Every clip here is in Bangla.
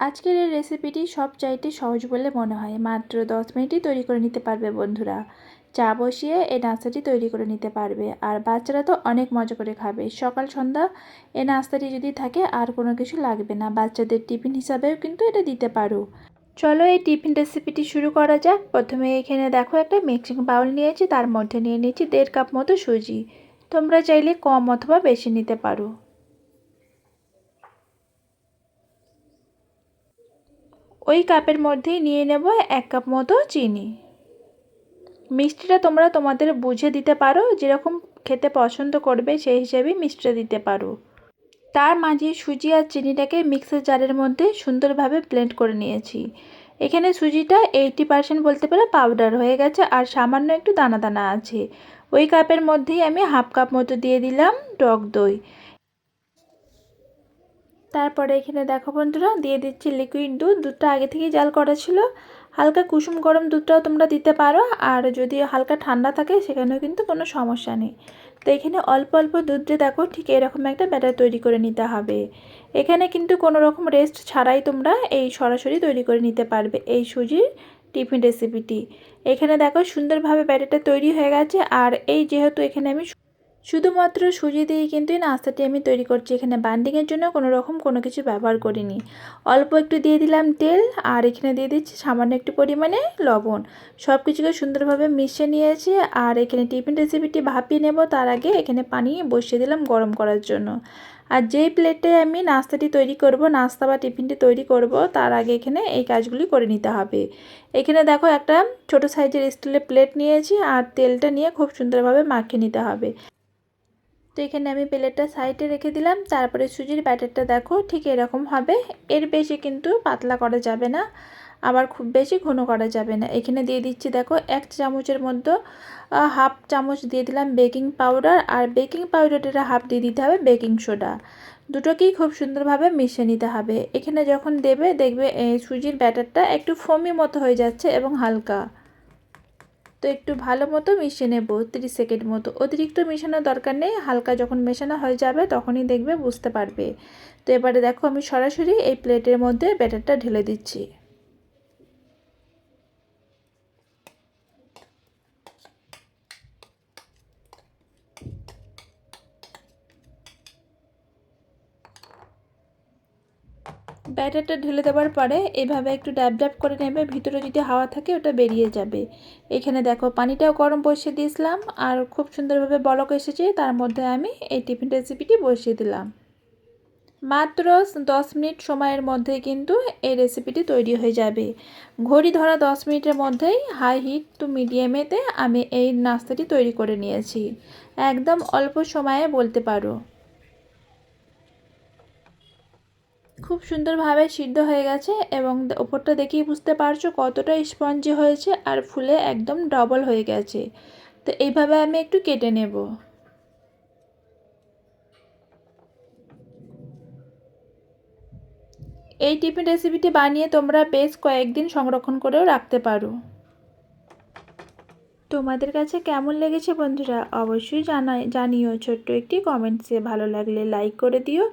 আজকের এই রেসিপিটি সব চাইতে সহজ বলে মনে হয়। মাত্র দশ মিনিটই তৈরি করে নিতে পারবে বন্ধুরা। চা বসিয়ে এই নাস্তাটি তৈরি করে নিতে পারবে। আর বাচ্চারা তো অনেক মজা করে খাবে। সকাল, সন্ধ্যা এই নাস্তাটি যদি থাকে, আর কোনো কিছু লাগবে না। বাচ্চাদের টিফিন হিসাবেও কিন্তু এটা দিতে পারো। চলো এই টিফিন রেসিপিটি শুরু করা যাক। প্রথমে এখানে দেখো একটা মিক্সিং বাউল নিয়েছি। তার মধ্যে নিয়ে নিয়েছি দেড় কাপ মতো সুজি। তোমরা চাইলে কম অথবা বেশি নিতে পারো। ওই কাপের মধ্যেই নিয়ে নেব এক কাপ মতো চিনি। মিষ্টিটা তোমরা তোমাদের বুঝে দিতে পারো, যেরকম খেতে পছন্দ করবে সেই হিসেবেই মিষ্টিটা দিতে পারো। তার মাঝে সুজি আর চিনিটাকে মিক্সার জারের মধ্যে সুন্দরভাবে ব্লেন্ড করে নিয়েছি। এখানে সুজিটা এইটি পার্সেন্ট বলতে পারো পাউডার হয়ে গেছে আর সামান্য একটু দানা দানা আছে। ওই কাপের মধ্যেই আমি হাফ কাপ মতো দিয়ে দিলাম টক দই। তারপরে এখানে দেখো বন্ধুরা, দিয়ে দিচ্ছি লিকুইড দুধ। দুধটা আগে থেকেই জাল করা ছিল। হালকা কুসুম গরম দুধটাও তোমরা দিতে পারো। আর যদি হালকা ঠান্ডা থাকে, সেখানেও কিন্তু কোনো সমস্যা নেই। তো এখানে অল্প অল্প দুধ দিয়ে দেখো ঠিক এরকম একটা ব্যাটার তৈরি করে নিতে হবে। এখানে কিন্তু কোনো রকম রেস্ট ছাড়াই তোমরা এই সরাসরি তৈরি করে নিতে পারবে এই সুজির টিফিন রেসিপিটি এখানে দেখো সুন্দরভাবে ব্যাটারটা তৈরি হয়ে গেছে। আর এই যেহেতু এখানে আমি শুধুমাত্র সুজি দিয়েই কিন্তু এই নাস্তাটি আমি তৈরি করছি। এখানে বান্ডিংয়ের জন্য কোনো রকম কোনো কিছু ব্যবহার করিনি। অল্প একটু দিয়ে দিলাম তেল আর এখানে দিয়ে দিচ্ছি সামান্য একটু পরিমাণে লবণ। সব কিছুকে সুন্দরভাবে মিশিয়ে নিয়েছি আর এখানে টিফিন রেসিপিটি ভাপিয়ে নেব তার আগে এখানে পানি বসিয়ে দিলাম গরম করার জন্য। আর যেই প্লেটে আমি নাস্তাটি তৈরি করব, নাস্তা বা টিফিনটি তৈরি করব, তার আগে এখানে এই কাজগুলি করে নিতে হবে। এখানে দেখো একটা ছোট সাইজের স্টিলের প্লেট নিয়েছি আর তেলটা নিয়ে খুব সুন্দরভাবে মাখিয়ে নিতে হবে। তো এখানে আমি প্লেটটা সাইডে রেখে দিলাম। তারপরে সুজির ব্যাটারটা দেখো, ঠিক এরকম হবে। এর বেশি কিন্তু পাতলা করা যাবে না, আবার খুব বেশি ঘন করা যাবে না। এখানে দিয়ে দিচ্ছি দেখো, এক চামচের মধ্যে হাফ চামচ দিয়ে দিলাম বেকিং পাউডার। আর বেকিং পাউডারটা হাফ দিয়ে দিতে হবে বেকিং সোডা। দুটোকেই খুব সুন্দরভাবে মিশিয়ে নিতে হবে। এখানে যখন দেবে, দেখবে সুজির ব্যাটারটা একটু ফমি মতো হয়ে যাচ্ছে এবং হালকা। তো একটু ভালো মতো মিশিয়ে নেব, তিরিশ সেকেন্ড মতো। অতিরিক্ত মেশানোর দরকার নেই, হালকা যখন মেশানো হয়ে যাবে তখনই দেখবে বুঝতে পারবে। তো এবারে দেখো আমি সরাসরি এই প্লেটের মধ্যে ব্যাটারটা ঢেলে দিচ্ছি। ব্যাটারটা ঢেলে দেওয়ার পরে এভাবে একটু ড্যাব ড্যাব করে নেবে, ভিতরে যদি হাওয়া থাকে ওটা বেরিয়ে যাবে। এখানে দেখো, পানিটাও গরম বসিয়ে দিয়েছিলাম আর খুব সুন্দরভাবে বলক এসেছে, তার মধ্যে আমি এই টিফিন রেসিপিটি বসিয়ে দিলাম। মাত্র দশ মিনিট সময়ের মধ্যে কিন্তু এই রেসিপিটি তৈরি হয়ে যাবে। ঘড়ি ধরা দশ মিনিটের মধ্যেই হাই হিট টু মিডিয়ামেতে আমি এই নাস্তাটি তৈরি করে নিয়েছি। একদম অল্প সময়ে বলতে পারো। খুব সুন্দরভাবে সিদ্ধ হয়ে গেছে এবং ওপরটা দেখেই বুঝতে পারছ কতটা স্পঞ্জি হয়েছে আর ফুলে একদম ডবল হয়ে গেছে। তো এইভাবে আমি একটু কেটে নেব। এই টিফিন রেসিপিটি বানিয়ে তোমরা বেশ কয়েকদিন সংরক্ষণ করেও রাখতে পারো। তোমাদের কাছে কেমন লেগেছে বন্ধুরা অবশ্যই জানাই, জানিও। ছোট্ট একটি কমেন্টসে ভালো লাগলে লাইক করে দিও।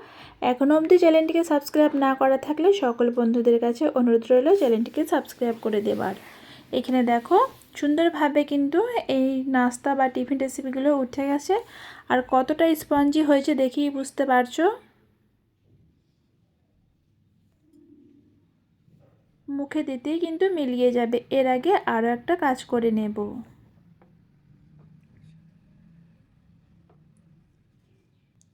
এখনও অবধি চ্যানেলটিকে সাবস্ক্রাইব না করা থাকলে সকল বন্ধুদের কাছে অনুরোধ রইল চ্যানেলটিকে সাবস্ক্রাইব করে দেবার। এখানে দেখো, সুন্দরভাবে কিন্তু এই নাস্তা বা টিফিন রেসিপিগুলো উঠে গেছে। আর কতটা স্পঞ্জি হয়েছে দেখেই বুঝতে পারছ? মুখে দিতেই কিন্তু মিলিয়ে যাবে। এর আগে আরও একটা কাজ করে নেব।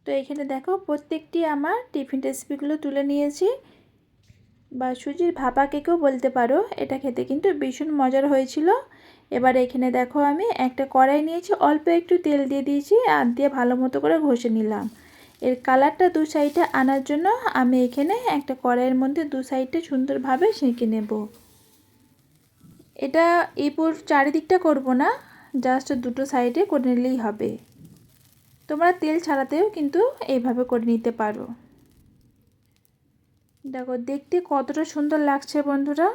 তো এখানে দেখো প্রত্যেকটি আমার টিফিন রেসিপিগুলো তুলে নিয়েছি। বা সুজির ভাপা কেকেও বলতে পারো, এটা খেতে কিন্তু ভীষণ মজার হয়েছিল। এবার এখানে দেখো আমি একটা কড়াই নিয়েছি, অল্প একটু তেল দিয়ে দিয়েছি, আর দিয়ে ভালো মতো করে ঘষে নিলাম। এর কালারটা দু সাইডে আনার জন্য আমি এখানে একটা কড়াইয়ের মধ্যে দু সাইডটা সুন্দরভাবে সেঁকে নেব। এটা এই পুর চারিদিকটা করব না, জাস্ট দুটো সাইডে করে নিলেই হবে। তোমরা তেল ছাড়াতেও কিন্তু এইভাবে করে নিতে পারো। দেখো, দেখতে কতটা সুন্দর লাগছে বন্ধুরা।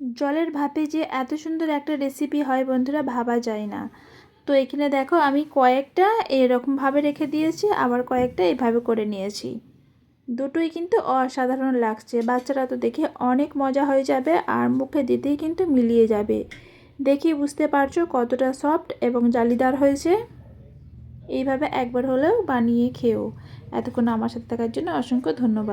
জলের ভাপে যে এত সুন্দর একটা রেসিপি হয় বন্ধুরা, ভাবা যায় না। তো এখানে দেখো, আমি কয়েকটা এরকমভাবে রেখে দিয়েছি, আবার কয়েকটা এইভাবে করে নিয়েছি। দুটোই কিন্তু অসাধারণ লাগছে। বাচ্চারা তো দেখে অনেক মজা হয়ে যাবে আর মুখে দিতেই কিন্তু মিলিয়ে যাবে। দেখি বুঝতে পারছ কতটা সফট এবং জালিদার হয়েছে। এইভাবে একবার হলেও বানিয়ে খেও। এতক্ষণ আমার সাথে থাকার জন্য অসংখ্য ধন্যবাদ।